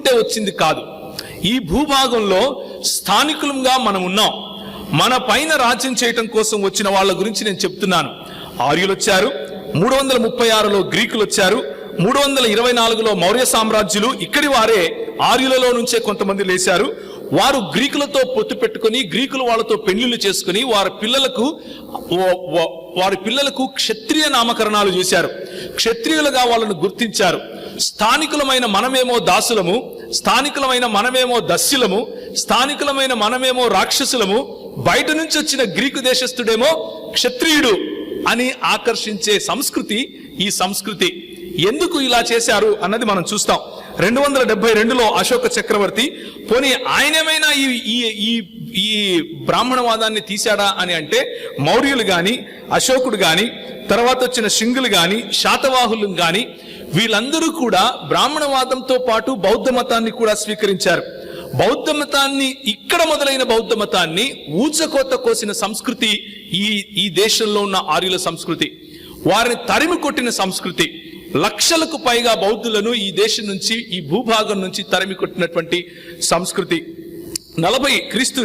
పుట్టుకుంటే వచ్చింది కాదు. ఈ భూభాగంలో స్థానికులంగా మనం ఉన్నాం. మన పైన రాజ్యం చేయటం కోసం వచ్చిన వాళ్ళ గురించి నేను చెప్తున్నాను. ఆర్యులు వచ్చారు మూడు వందల ముప్పై ఆరులో గ్రీకులు వచ్చారు మూడు వందల ఇరవై నాలుగులో మౌర్య సామ్రాజ్యులు ఇక్కడి వారే ఆర్యులలో నుంచే కొంతమంది లేశారు. వారు గ్రీకులతో పొత్తు పెట్టుకొని గ్రీకులు వాళ్ళతో పెళ్ళిళ్ళు చేసుకుని వారి పిల్లలకు వారి పిల్లలకు క్షత్రియ నామకరణాలు చేశారు. క్షత్రియులుగా వాళ్ళను గుర్తించారు. స్థానికులమైన మనమేమో దాసులము స్థానికులమైన మనమేమో దస్యులము స్థానికులమైన మనమేమో రాక్షసులము బయట నుంచి వచ్చిన గ్రీకు దేశస్థుడేమో క్షత్రియుడు అని ఆకర్షించే సంస్కృతి ఈ సంస్కృతి. ఎందుకు ఇలా చేశారు అన్నది మనం చూస్తాం. రెండు వందల డెబ్బై రెండులో అశోక చక్రవర్తి పోనీ ఆయనేమైనా ఈ ఈ ఈ ఈ బ్రాహ్మణవాదాన్ని తీశాడా అని అంటే మౌర్యులు కానీ అశోకుడు కానీ తర్వాత వచ్చిన శింగులు కానీ శాతవాహులు కానీ వీళ్ళందరూ కూడా బ్రాహ్మణవాదంతో పాటు బౌద్ధ మతాన్ని కూడా స్వీకరించారు. బౌద్ధ మతాన్ని ఇక్కడ మొదలైన బౌద్ధ మతాన్ని ఊచకోత కోసిన సంస్కృతి ఈ ఈ దేశంలో ఉన్న ఆర్యుల సంస్కృతి. వారిని తరిమి కొట్టిన సంస్కృతి. లక్షలకు పైగా బౌద్ధులను ఈ దేశం నుంచి ఈ భూభాగం నుంచి తరిమి కొట్టినటువంటి సంస్కృతి. నలభై క్రీస్తు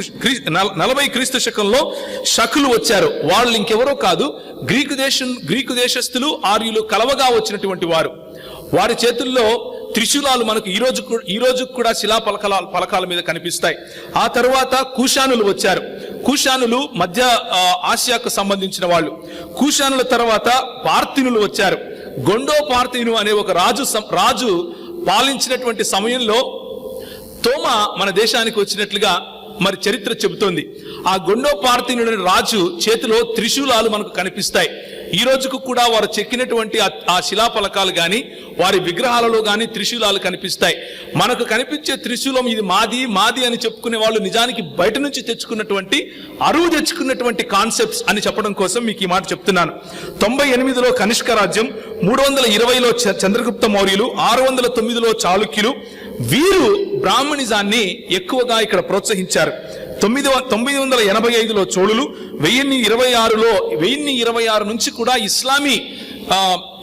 నలభై క్రీస్తు శకంలో శకులు వచ్చారు. వాళ్ళు ఇంకెవరో కాదు గ్రీకు దేశం గ్రీకు దేశస్థులు ఆర్యులు కలవగా వచ్చినటువంటి వారు. వారి చేతుల్లో త్రిశూలాలు మనకు ఈరోజు ఈరోజు ఈ కూడా శిలా పలకల పలకాల మీద కనిపిస్తాయి. ఆ తరువాత కూషానులు వచ్చారు. కూషానులు మధ్య ఆసియాకు సంబంధించిన వాళ్ళు. కూషానుల తర్వాత పార్థినులు వచ్చారు. గొండో పార్థిను అనే ఒక రాజు సం- రాజు పాలించినటువంటి సమయంలో తోమ మన దేశానికి వచ్చినట్లుగా మరి చరిత్ర చెబుతోంది. ఆ గొండోపార్తీనుడైన రాజు చేతిలో త్రిశూలాలు మనకు కనిపిస్తాయి. ఈ రోజుకు కూడా వారు చెక్కినటువంటి ఆ- శిలాఫలకాలు కానీ వారి విగ్రహాలలో కానీ త్రిశూలాలు కనిపిస్తాయి. మనకు కనిపించే త్రిశూలం ఇది మాది మాది అని చెప్పుకునే వాళ్ళు నిజానికి బయట నుంచి తెచ్చుకున్నటువంటి అరువు తెచ్చుకున్నటువంటి కాన్సెప్ట్స్ అని చెప్పడం కోసం మీకు ఈ మాట చెప్తున్నాను. తొంభై ఎనిమిదిలో కనిష్క రాజ్యం మూడు వందల ఇరవైలో చ- చంద్రగుప్త మౌర్యులు ఆరు వందల తొమ్మిదిలో చాళుక్యులు వీరు బ్రాహ్మణిజాన్ని ఎక్కువగా ఇక్కడ ప్రోత్సహించారు. తొమ్మిది వ- తొమ్మిది వందల ఎనభై ఐదులో చోళులు వెయ్యిన్ని ఇరవై ఆరులో వెయ్యిన్ని ఇరవై ఆరు నుంచి కూడా ఇస్లామీ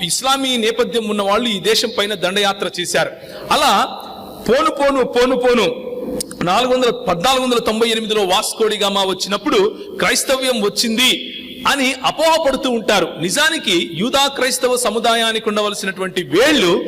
ఇస్లామీ నేపథ్యం ఉన్న వాళ్ళు ఈ దేశం పైన దండయాత్ర చేశారు. అలా పోను పోను పోను పోను నాలుగు వందల పద్నాలుగు వందల తొంభై ఎనిమిదిలో వాస్కోడిగామా వచ్చినప్పుడు క్రైస్తవ్యం వచ్చింది అని అపోహపడుతూ ఉంటారు. నిజానికి యూదా క్రైస్తవ సముదాయానికి ఉండవలసినటువంటి వేళ్ళు